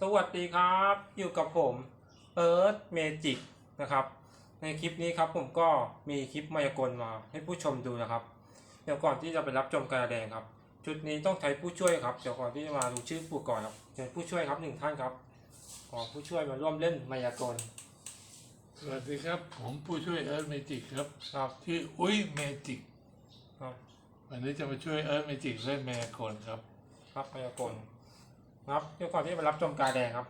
สวัสดีครับ อยู่กับผมเอิร์ธเมจิกนะครับ ในคลิปนี้ครับผมก็มีคลิปมายากลมาให้ผู้ชมดูนะครับ เดี๋ยวก่อนที่จะไปรับชมการแสดงครับจุดนี้ต้องใช้ผู้ช่วยครับเดี๋ยวก่อนที่จะมาดูชื่อผู้ก่อนครับเชิญผู้ช่วยครับหนึ่งท่านครับ ขอผู้ช่วยมาร่วมเล่นมายากลสวัสดีครับ ผมผู้ช่วยเอิร์ธเมจิกครับครับชื่ออุ้ยเมจิกครับวันนี้จะมาช่วยเอิร์ธเมจิกเล่นแมกลครับ ครับมายากล ครับเดี๋ยวก่อนที่จะไปรับชมการแสดงครับ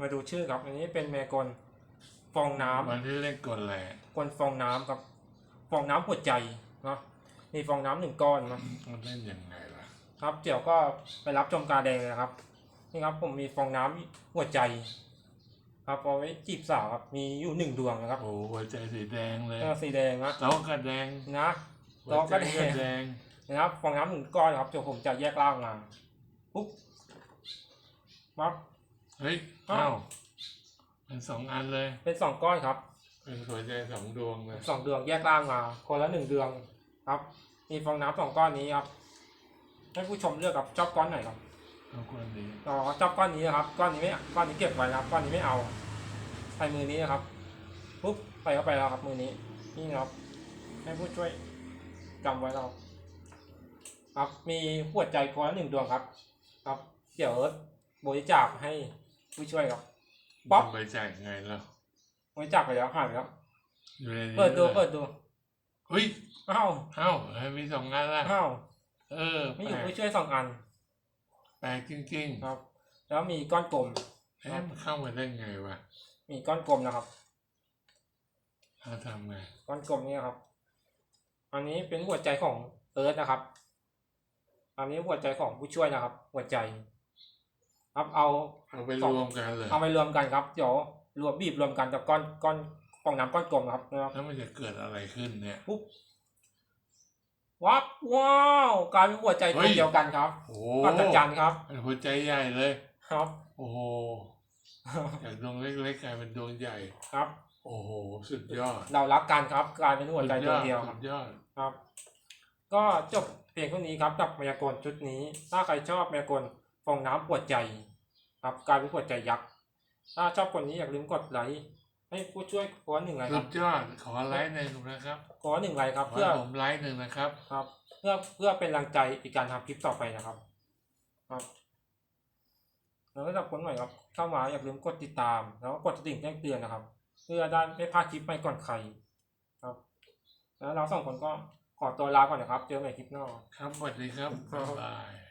มาดูชื่อครับ อันนี้เป็นมายากลฟองน้ำวันที่เล่นกลแหล่กวนฟองน้ำครับ ฟองน้ำหัวใจเนาะมีฟองน้ำหนึ่งก้อนนะมันเล่นยังไงล่ะ ครับเดี๋ยวก็ไปรับชมการแดงเลยนะครับ นี่ครับผมมีฟองน้ำหัวใจครับเอาไว้จีบสาวครับมีอยู่หนึ่งดวงนะครับโอ้หัวใจสีแดงเลยเออสีแดงนะโต๊ะก็แดงนะหัวโต๊ะใจก็แดก็งแดงนะครับฟองน้ำหนึ่งก้อนครับเดี๋ยวผมจะแยกล่างมาปุ๊บ ปั๊บเฮ้ยอ้าวเอ้าเป็นสองอันเลยเป็นสองก้อนครับ เป็นหัวใจสองดวงเลยสองดวงแยกล่างมา คนละหนึ่งดวงครับ มีฟองน้ำสองก้อนนี้ครับ ให้ผู้ชมเลือกครับชอบก้อนไหนครับเอาคนนี้อ๋อชอบก้อนนี้นะครับ ก้อนนี้ไม่ก้อนนี้เก็บไว้นะครับ ก้อนนี้ไม่เอา ใส่มือนี้นะครับปุ๊บใส่เข้าไปแล้วครับมือนี้ นี่นะครับ ให้ผู้ช่วยจำไว้แล้วครับครับ มีหัวใจคนละหนึ่งดวงครับ ครับ เดี๋ยว บริจาคให้ผู้ช่วยครับ ป๊อปไปจ่ายไงแล้วบริจาคไปแล้วหายไปแล้วอยู่ในนี้เปิดดูลยเปิดดูเฮ้ยอ้าวเอ้าเฮ้ยมีสองอันละอ้าวเออไม่แปอลยู่กผู้ช่วยสองอันแปลกจริงครับ แล้วมีก้อนกลมๆเอ๊ะมันเข้ามาได้ไงวะมีก้อนกลมนะครับเขาทำไงก้อนกลมนี่ครับ อันนี้เป็นหัวใจของเอิร์ธนะครับ อันนี้หัวใจของผู้ช่วยนะครับ หัวใจ ครับเอาเอาไปรวมกันเลยเอาไปรวมกันครับเดี๋ยวรวมบีบรวมกันกับก้อนก้อนฟองน้ำก้อนกลมครับนะครับแล้วมันจะเกิดอะไรขึ้นเนี่ยปุ๊บวับว้าวกลายเป็นหัวใจเฮ้ตัวยเดียวกันครับโอ้อัศจรรย์ครับเป็นหัวใจใหญ่เลยครับ โอ้โหจากดวงเล็กๆกลายเป็นดวงใหญ่ครับ โอ้โหสุดยอด เรารักกันครับกลายเป็นหัวใจสุตัวอเดียวคสุรับดยอดครับ ก็จบเพียงเท่านี้ครับกับมายากลชุดนี้ ถ้าใครชอบมายากล ฟองน้ำปวดใจครับกลายเป็นปวดใจยักษ์ถ้าชอบคนนี้อย่าลืมกดไลค์ให้ผู้ช่วยขอหนึ่งไลค์คสุรับ ดยอดขอไลค์หนึ่งนะครับ ขอหนึ่งไลค์ครับขอเพื่อผมไลค์หนึ่งนะครับ ครับเพื่อเพื่อเป็นแรงใจในการทำคลิปต่อไปนะครับ ครับ แล้วสำหรับคนใหม่ครับเข้ามาอย่าลืมกดติดตาม แล้วก็กดกระดิ่งแจ้งเตือนนะครับ เพื่อได้ไม่พลาดคลิปใหม่ก่อนใคร ครับ แล้วเราสองคนก็ขอตัวลาก่อนนะครับ เจอกันใหม่คลิปหน้า ครับสวัสดีครับครับบ๊ายบาย